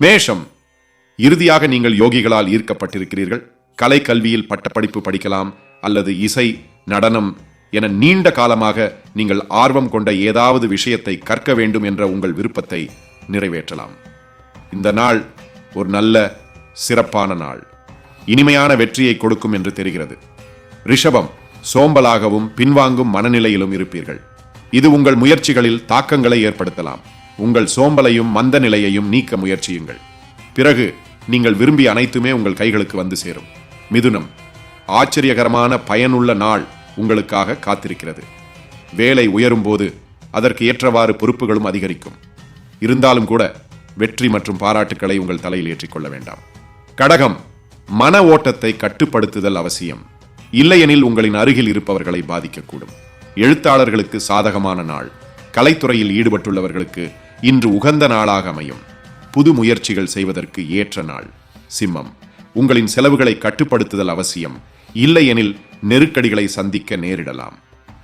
மேஷம் இறுதியாக நீங்கள் யோகிகளால் ஈர்க்கப்பட்டிருக்கிறீர்கள். கலை கல்வியில் பட்டப்படிப்பு படிக்கலாம் அல்லது இசை நடனம் என நீண்ட காலமாக நீங்கள் ஆர்வம் கொண்ட ஏதாவது விஷயத்தை கற்க வேண்டும் என்ற உங்கள் விருப்பத்தை நிறைவேற்றலாம். இந்த நாள் ஒரு நல்ல சிறப்பான நாள். இனிமையான வெற்றியை கொடுக்கும் என்று தெரிகிறது. ரிஷபம் சோம்பலாகவும் பின்வாங்கும் மனநிலையிலும் இருப்பீர்கள். இது உங்கள் முயற்சிகளில் தாக்கங்களை ஏற்படுத்தலாம். உங்கள் சோம்பலையும் மந்த நிலையையும் நீக்க முயற்சியுங்கள். பிறகு நீங்கள் விரும்பிய அனைத்துமே உங்கள் கைகளுக்கு வந்து சேரும். மிதுனம் ஆச்சரியகரமான பயனுள்ள நாள் உங்களுக்காக காத்திருக்கிறது. வேலை உயரும்போது அதற்கு ஏற்றவாறு பொறுப்புகளும் அதிகரிக்கும். இருந்தாலும் கூட வெற்றி மற்றும் பாராட்டுக்களை உங்கள் தலையில் ஏற்றிக்கொள்ள வேண்டாம். கடகம் மன ஓட்டத்தை கட்டுப்படுத்துதல் அவசியம். இல்லையெனில் உங்களின் அருகில் இருப்பவர்களை பாதிக்கக்கூடும். எழுத்தாளர்களுக்கு சாதகமான நாள். கலைத்துறையில் ஈடுபட்டுள்ளவர்களுக்கு இன்று உகந்த நாளாக அமையும். புது முயற்சிகள் செய்வதற்கு ஏற்ற நாள். சிம்மம் உங்களின் செலவுகளை கட்டுப்படுத்துதல் அவசியம். இல்லையெனில் நெருக்கடிகளை சந்திக்க நேரிடலாம்.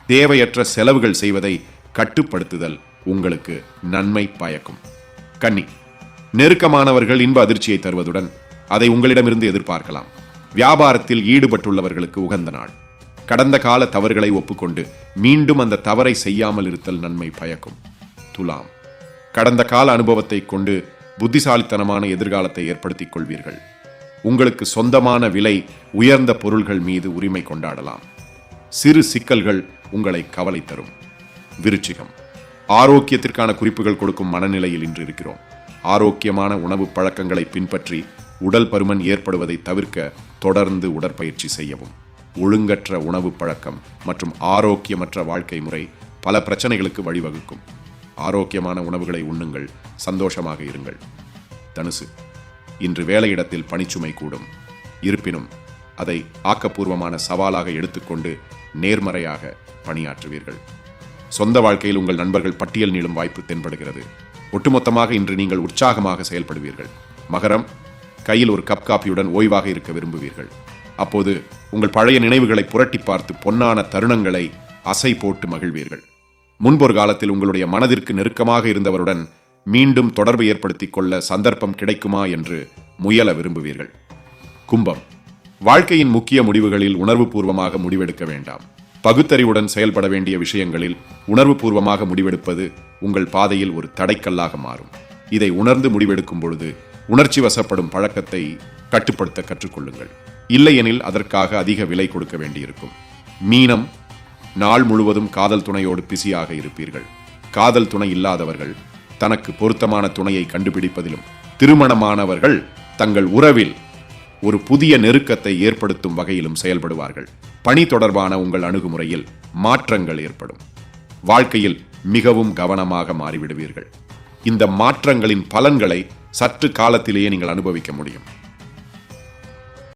தேவையற்ற செலவுகள் செய்வதை கட்டுப்படுத்துதல் உங்களுக்கு நன்மை பயக்கும். கன்னி நெருக்கமானவர்கள் இன்ப அதிர்ச்சியை தருவதுடன் அதை உங்களிடமிருந்து எதிர்பார்க்கலாம். வியாபாரத்தில் ஈடுபட்டுள்ளவர்களுக்கு உகந்த நாள். கடந்த கால தவறுகளை ஒப்புக்கொண்டு மீண்டும் அந்த தவறை செய்யாமல் இருத்தல் நன்மை பயக்கும். துலாம் கடந்த கால அனுபவத்தை கொண்டு புத்திசாலித்தனமான எதிர்காலத்தை ஏற்படுத்திக் கொள்வீர்கள். உங்களுக்கு சொந்தமான விலை உயர்ந்த பொருள்கள் மீது உரிமை கொண்டாடலாம். சிறு சிக்கல்கள் உங்களை கவலை தரும். விருச்சிகம். ஆரோக்கியத்திற்கான குறிப்புகள் கொடுக்கும் மனநிலையில் இன்று இருக்கிறோம். ஆரோக்கியமான உணவு பழக்கங்களை பின்பற்றி உடல் பருமன் ஏற்படுவதை தவிர்க்க தொடர்ந்து உடற்பயிற்சி செய்யவும். ஒழுங்கற்ற உணவு பழக்கம் மற்றும் ஆரோக்கியமற்ற வாழ்க்கை முறை பல பிரச்சனைகளுக்கு வழிவகுக்கும். ஆரோக்கியமான உணவுகளை உண்ணுங்கள். சந்தோஷமாக இருங்கள். தனுசு இன்று வேலையிடத்தில் பணிச்சுமை கூடும். இருப்பினும் அதை ஆக்கப்பூர்வமான சவாலாக எடுத்துக்கொண்டு நேர்மறையாக பணியாற்றுவீர்கள். சொந்த வாழ்க்கையில் உங்கள் நண்பர்கள் பட்டியல் நீளும் வாய்ப்பு தென்படுகிறது. ஒட்டுமொத்தமாக இன்று நீங்கள் உற்சாகமாக செயல்படுவீர்கள். மகரம் கையில் ஒரு கப் காப்பியுடன் ஓய்வாக இருக்க விரும்புவீர்கள். அப்போது உங்கள் பழைய நினைவுகளை புரட்டி பார்த்து பொன்னான தருணங்களை அசை போட்டு மகிழ்வீர்கள். முன்பொரு காலத்தில் உங்களுடைய மனதிற்கு நெருக்கமாக இருந்தவருடன் மீண்டும் தொடர்பு ஏற்படுத்திக் கொள்ள சந்தர்ப்பம் கிடைக்குமா என்று முயல விரும்புவீர்கள். கும்பம். வாழ்க்கையின் முக்கிய முடிவுகளில் உணர்வுபூர்வமாக முடிவெடுக்க வேண்டாம். பகுத்தறிவுடன் செயல்பட வேண்டிய விஷயங்களில் உணர்வுபூர்வமாக முடிவெடுப்பது உங்கள் பாதையில் ஒரு தடைக்கல்லாக மாறும். இதை உணர்ந்து முடிவெடுக்கும் பொழுது உணர்ச்சி வசப்படும் பழக்கத்தை கட்டுப்படுத்த கற்றுக்கொள்ளுங்கள். இல்லையெனில் அதற்காக அதிக விலை கொடுக்க வேண்டியிருக்கும். மீனம் நாள் முழுவதும் காதல் துணையோடு பிஸியாக இருப்பீர்கள். காதல் துணை இல்லாதவர்கள் தனக்கு பொருத்தமான துணையை கண்டுபிடிப்பதிலும் திருமணமானவர்கள் தங்கள் உறவில் ஒரு புதிய நெருக்கத்தை ஏற்படுத்தும் வகையிலும் செயல்படுவார்கள். பணி தொடர்பான உங்கள் அணுகுமுறையில் மாற்றங்கள் ஏற்படும். வாழ்க்கையில் மிகவும் கவனமாக மாறிவிடுவீர்கள். இந்த மாற்றங்களின் பலன்களை சற்று காலத்திலேயே நீங்கள் அனுபவிக்க முடியும்.